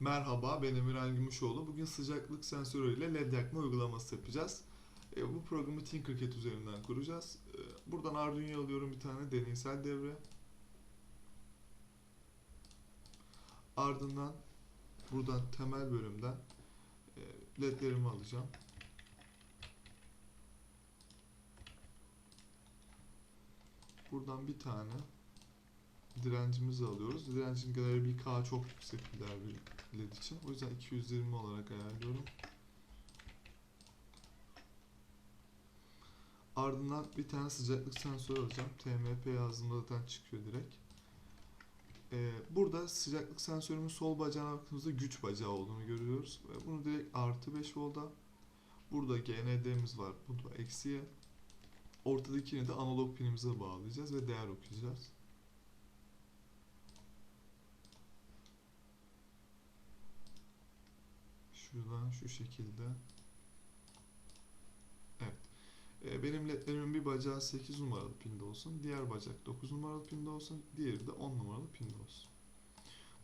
Merhaba ben Emirhan Gümüşoğlu. Bugün sıcaklık sensörü ile led yakma uygulaması yapacağız. E, bu programı Tinkercad üzerinden kuracağız. E, buradan Arduino'ya alıyorum bir tane deneysel devre. Ardından buradan temel bölümden e, ledlerimi alacağım. Buradan bir tane direncimizi alıyoruz. Direncin değeri bir K çok yüksek bir led için. O yüzden 220 olarak ayarlıyorum. Ardından bir tane sıcaklık sensörü alacağım. TMP yazdığımda zaten çıkıyor direkt. Ee, burada sıcaklık sensörümün sol bacağına baktığımızda güç bacağı olduğunu görüyoruz. Ve bunu direkt artı 5 volta. Burada GND'miz var. Bu da eksiye. Ortadakini de analog pinimize bağlayacağız ve değer okuyacağız. Şuradan şu şekilde. Evet. Ee, benim ledlerimin bir bacağı 8 numaralı pinde olsun. Diğer bacak 9 numaralı pinde olsun. Diğeri de 10 numaralı pinde olsun.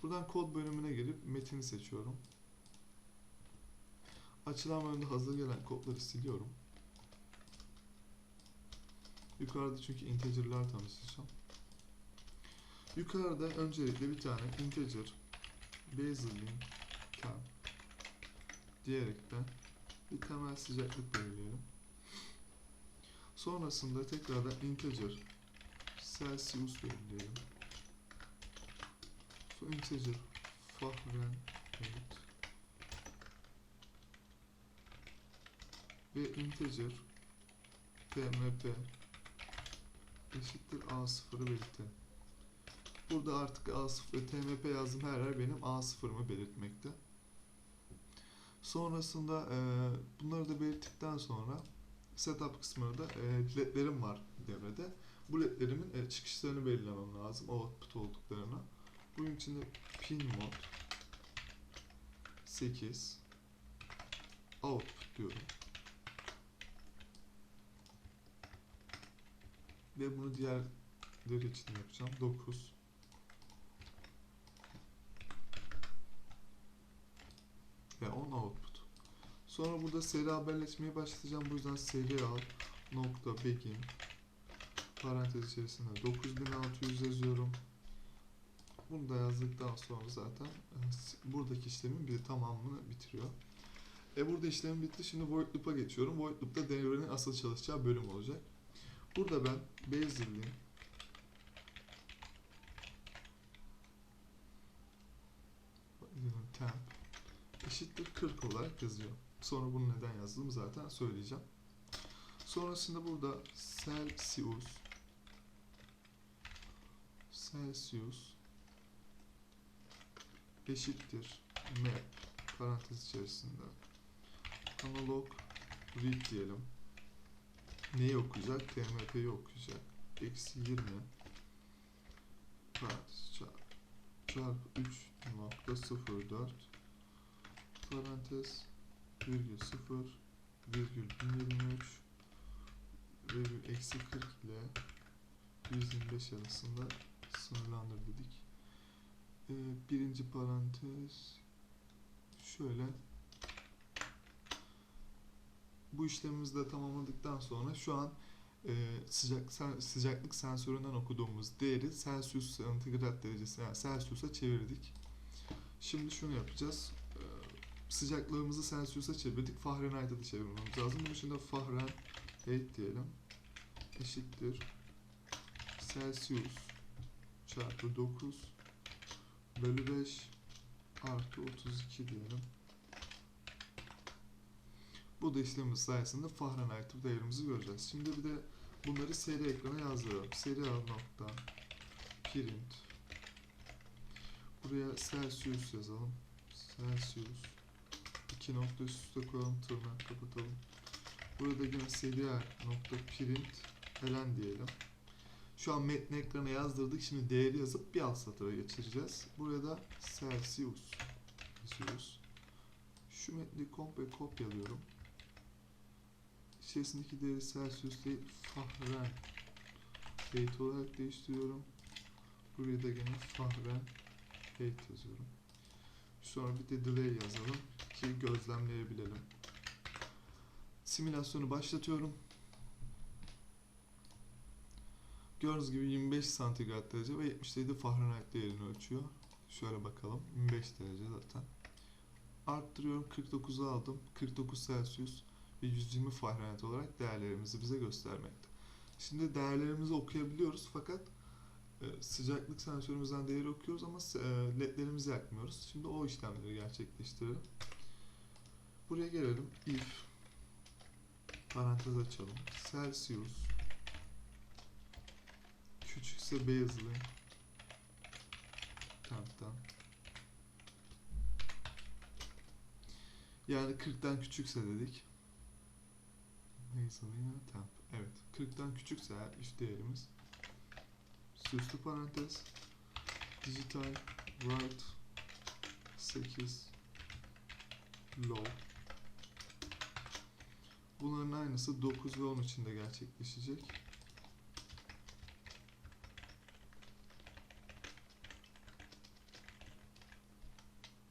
Buradan kod bölümüne gelip metini seçiyorum. Açılan bölümde hazır gelen kodları siliyorum. Yukarıda çünkü integer'lar tanıştıracağım. Yukarıda öncelikle bir tane integer Baseline temp diyerekten bir temel sıcaklık belirleyelim. Sonrasında tekrardan integer Celsius belirleyelim. Sonra integer Fahrenheit ve integer tmp eşittir A0'ı belirtelim. Burada artık A0 ve TMP yazdığım her yer benim A0'ımı belirtmekte. Sonrasında e, bunları da belirttikten sonra setup kısmında da e, ledlerim var devrede. Bu ledlerimin e, çıkışlarını belirlemem lazım output olduklarına. Bunun için de pin mod 8 output diyorum. Ve bunu diğerleri için yapacağım. 9 ve 10 output. Sonra burada seri haberleşmeyi başlatacağım. Bu yüzden serial nokta begin parantez içerisinde 9600 yazıyorum. Bunu da yazdıktan sonra zaten e, buradaki işlemin bir tamamını bitiriyor. E burada işlem bitti. Şimdi void loop'a geçiyorum. Void loop'ta devrenin asıl çalışacağı bölüm olacak. Burada ben Basel'in temp eşittir 40 olarak yazıyorum. Sonra bunu neden yazdığımı zaten söyleyeceğim. Sonrasında burada Celsius Celsius eşittir map parantez içerisinde analog read diyelim. Neyi okuyacak? TMP'yi okuyacak. Eksi 20 parantez çarpı çarpı 3.04 parantez virgül 0 virgül 1023 virgül eksi 40 ile 125 arasında sınırlandır dedik. Ee, birinci parantez şöyle bu işlemimizi de tamamladıktan sonra şu an e, sıcak sen- sıcaklık sensöründen okuduğumuz değeri Celsius santigrat derecesi yani Celsius'a çevirdik. Şimdi şunu yapacağız. Sıcaklığımızı Celsius'a çevirdik. Fahrenheit'a da çevirmemiz lazım. Bunun için de Fahrenheit diyelim. Eşittir. Celsius çarpı 9 bölü 5 artı 32 diyelim. Bu da işlemimiz sayesinde Fahrenheit değerimizi göreceğiz. Şimdi bir de bunları seri ekrana yazdıralım. Serial nokta print Buraya Celsius yazalım. Celsius iki nokta üst üste koyalım tırnak kapatalım. Burada yine serial nokta print ln diyelim. Şu an metni ekrana yazdırdık. Şimdi değeri yazıp bir alt satıra geçireceğiz. Buraya da Celsius yazıyoruz. Şu metni komple kopyalıyorum. İçerisindeki değeri Celsius değil Fahrenheit olarak değiştiriyorum. Buraya da gene Fahrenheit yazıyorum. Sonra bir de delay yazalım ki gözlemleyebilelim. Simülasyonu başlatıyorum. Gördüğünüz gibi 25 santigrat derece ve 77 Fahrenheit değerini ölçüyor. Şöyle bakalım. 25 derece zaten. Arttırıyorum. 49'u aldım. 49 Celsius ve 120 Fahrenheit olarak değerlerimizi bize göstermekte. Şimdi değerlerimizi okuyabiliyoruz fakat sıcaklık sensörümüzden değeri okuyoruz ama e, ledlerimizi yakmıyoruz. Şimdi o işlemleri gerçekleştirelim. Buraya gelelim. If parantez açalım. Celsius küçükse baseline temp'ten yani 40'tan küçükse dedik. Baseline temp. Evet. 40'tan küçükse if değerimiz süslü parantez digital write 8 low Bunların aynısı 9 ve 10 için de gerçekleşecek.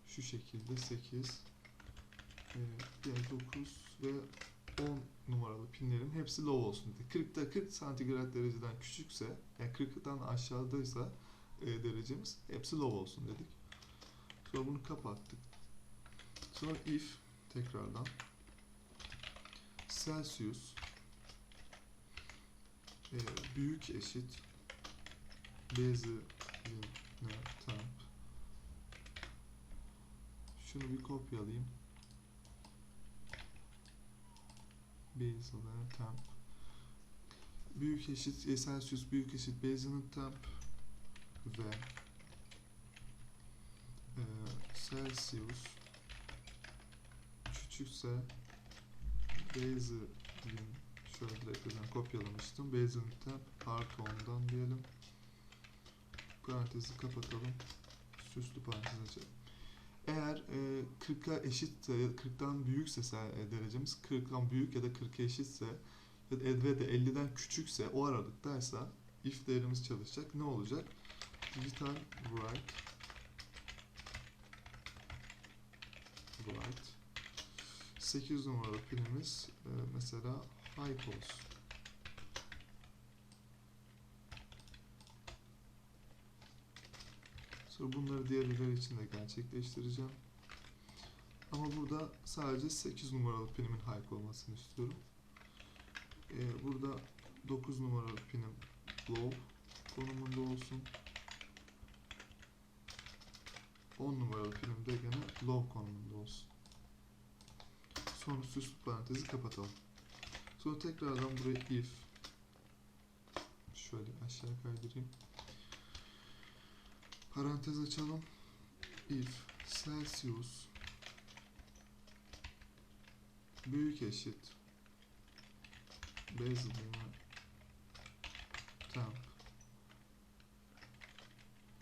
Şu şekilde 8 e, diğer 9 ve 10 numaralı pinlerin hepsi low olsun dedi. 40'ta 40 santigrat dereceden küçükse yani 40'tan aşağıdaysa e, derecemiz hepsi low olsun dedik. Sonra bunu kapattık. Sonra if tekrardan Celsius e, büyük eşit ne temp şunu bir kopyalayayım Baseline temp büyük eşit Celsius büyük eşit baseline temp ve e, Celsius küçükse Baseline şöyle direkt buradan kopyalamıştım. Baseline temp artı 10'dan diyelim. Parantezi kapatalım. Süslü parantez açalım. Eğer e, 40'a eşitse ya da 40'tan büyükse se- e, derecemiz 40'dan büyük ya da 40'a eşitse ve de 50'den küçükse o aralıktaysa if değerimiz çalışacak. Ne olacak? Digital write write 8 numaralı pinimiz e, mesela high olsun. Sonra bunları diğerleri için de gerçekleştireceğim. Ama burada sadece 8 numaralı pinimin high olmasını istiyorum. Ee, burada 9 numaralı pinim low konumunda olsun. 10 numaralı pinim de gene low konumunda olsun. Sonra süslü parantezi kapatalım. Sonra tekrardan buraya if şöyle aşağı kaydırayım. Parantez açalım. If Celsius büyük eşit. Baseline temp.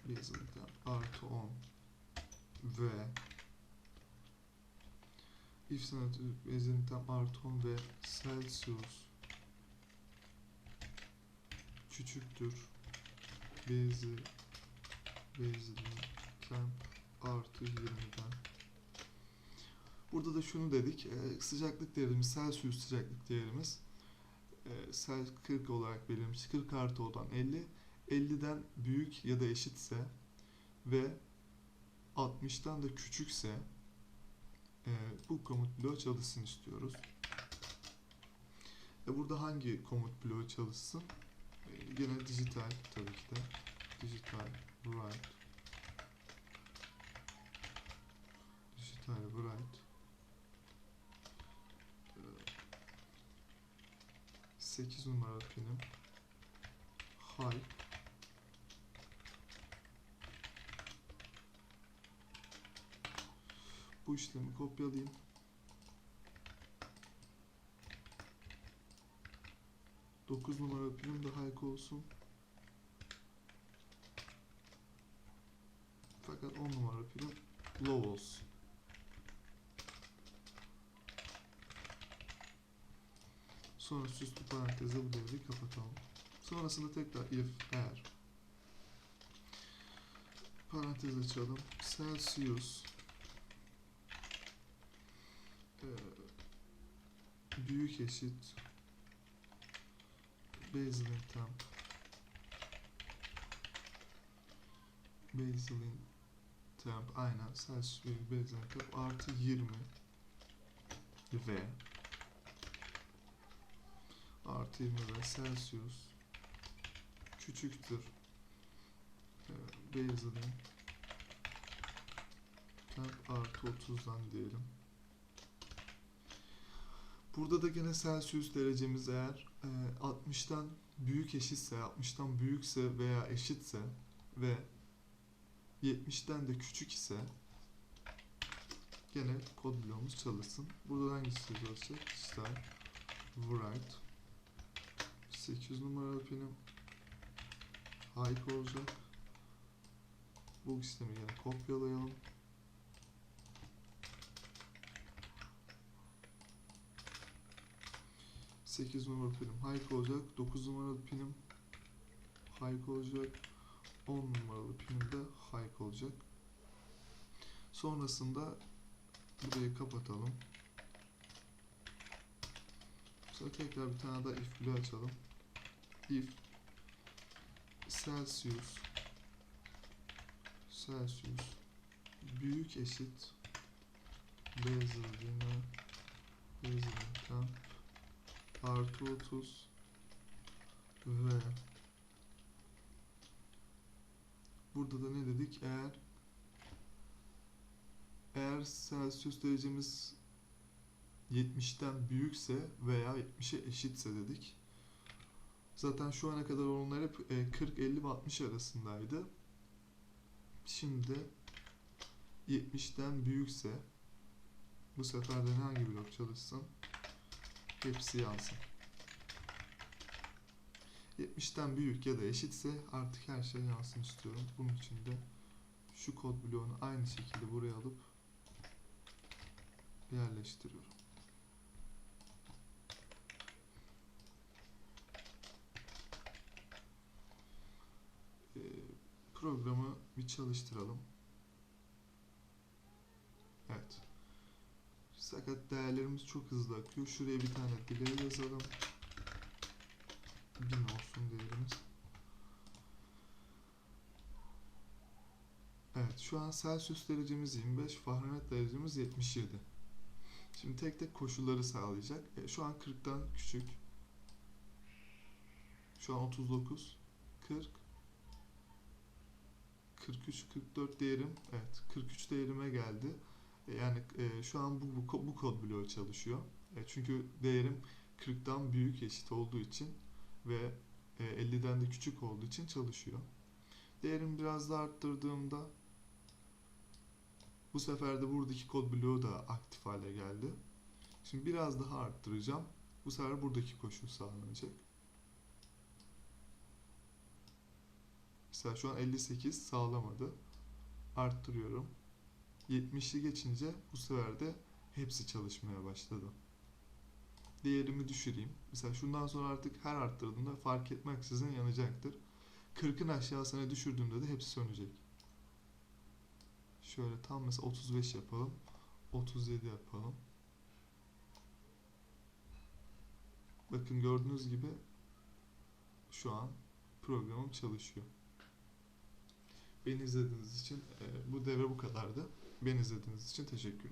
Baseline temp. Artı 10 ve if sanatı temp artı 10 ve Celsius küçüktür. Bezi temp artı 20'den Burada da şunu dedik. e, sıcaklık değerimiz, Celsius sıcaklık değerimiz e, Cel- 40 olarak verilmiş. 40 artı olan 50. 50'den büyük ya da eşitse ve 60'tan da küçükse e, bu komut bloğu çalışsın istiyoruz. E, burada hangi komut bloğu çalışsın? E, yine dijital tabii ki de. Dijital write dijital write 8 numaralı pinim high bu işlemi kopyalayayım Dokuz numaralı pinim de high olsun. Fakat 10 numaralı pinim low olsun. Sonra süslü parantezi bu devreyi kapatalım. Sonrasında tekrar if eğer parantez açalım. Celsius ee, büyük eşit basal temp basal temp aynen Celsius basal temp artı 20 ve artı 20 ve Celsius küçüktür e, baseline temp artı 30'dan diyelim. Burada da gene Celsius derecemiz eğer e, 60'tan büyük eşitse, 60'tan büyükse veya eşitse ve 70'ten de küçük ise gene kod bloğumuz çalışsın. Burada hangisi çalışacak? Style, write 8 numaralı pinim high olacak. Bu sistemi yine kopyalayalım. Sekiz numaralı pinim high olacak. 9 numaralı pinim high olacak. 10 numaralı pinim de high olacak. Sonrasında burayı kapatalım. Sonra tekrar bir tane daha if açalım. If Celsius Celsius büyük eşit Baseline temp artı 30 ve burada da ne dedik eğer eğer Celsius derecemiz 70'ten büyükse veya 70'e eşitse dedik. Zaten şu ana kadar onlar hep e, 40, 50 ve 60 arasındaydı. Şimdi 70'ten büyükse bu sefer de hangi blok çalışsın? Hepsi yansın. 70'ten büyük ya da eşitse artık her şey yansın istiyorum. Bunun için de şu kod bloğunu aynı şekilde buraya alıp yerleştiriyorum. Programı bir çalıştıralım. Evet. Fakat değerlerimiz çok hızlı akıyor. Şuraya bir tane delay yazalım. 1000 olsun değerimiz. Evet şu an Celsius derecemiz 25, Fahrenheit derecemiz 77. Şimdi tek tek koşulları sağlayacak. E, şu an 40'tan küçük. Şu an 39, 40, 43, 44 değerim. Evet 43 değerime geldi. E, yani e, şu an bu, bu, bu kod bloğu çalışıyor. E, çünkü değerim 40'tan büyük eşit olduğu için ve e, 50'den de küçük olduğu için çalışıyor. Değerimi biraz daha arttırdığımda bu sefer de buradaki kod bloğu da aktif hale geldi. Şimdi biraz daha arttıracağım. Bu sefer buradaki koşul sağlanacak. Mesela şu an 58 sağlamadı. Arttırıyorum. 70'i geçince bu sefer de hepsi çalışmaya başladı. Değerimi düşüreyim. Mesela şundan sonra artık her arttırdığımda fark etmeksizin yanacaktır. 40'ın aşağısına düşürdüğümde de hepsi sönecek. Şöyle tam mesela 35 yapalım. 37 yapalım. Bakın gördüğünüz gibi şu an programım çalışıyor. Beni izlediğiniz için e, bu devre bu kadardı. Beni izlediğiniz için teşekkür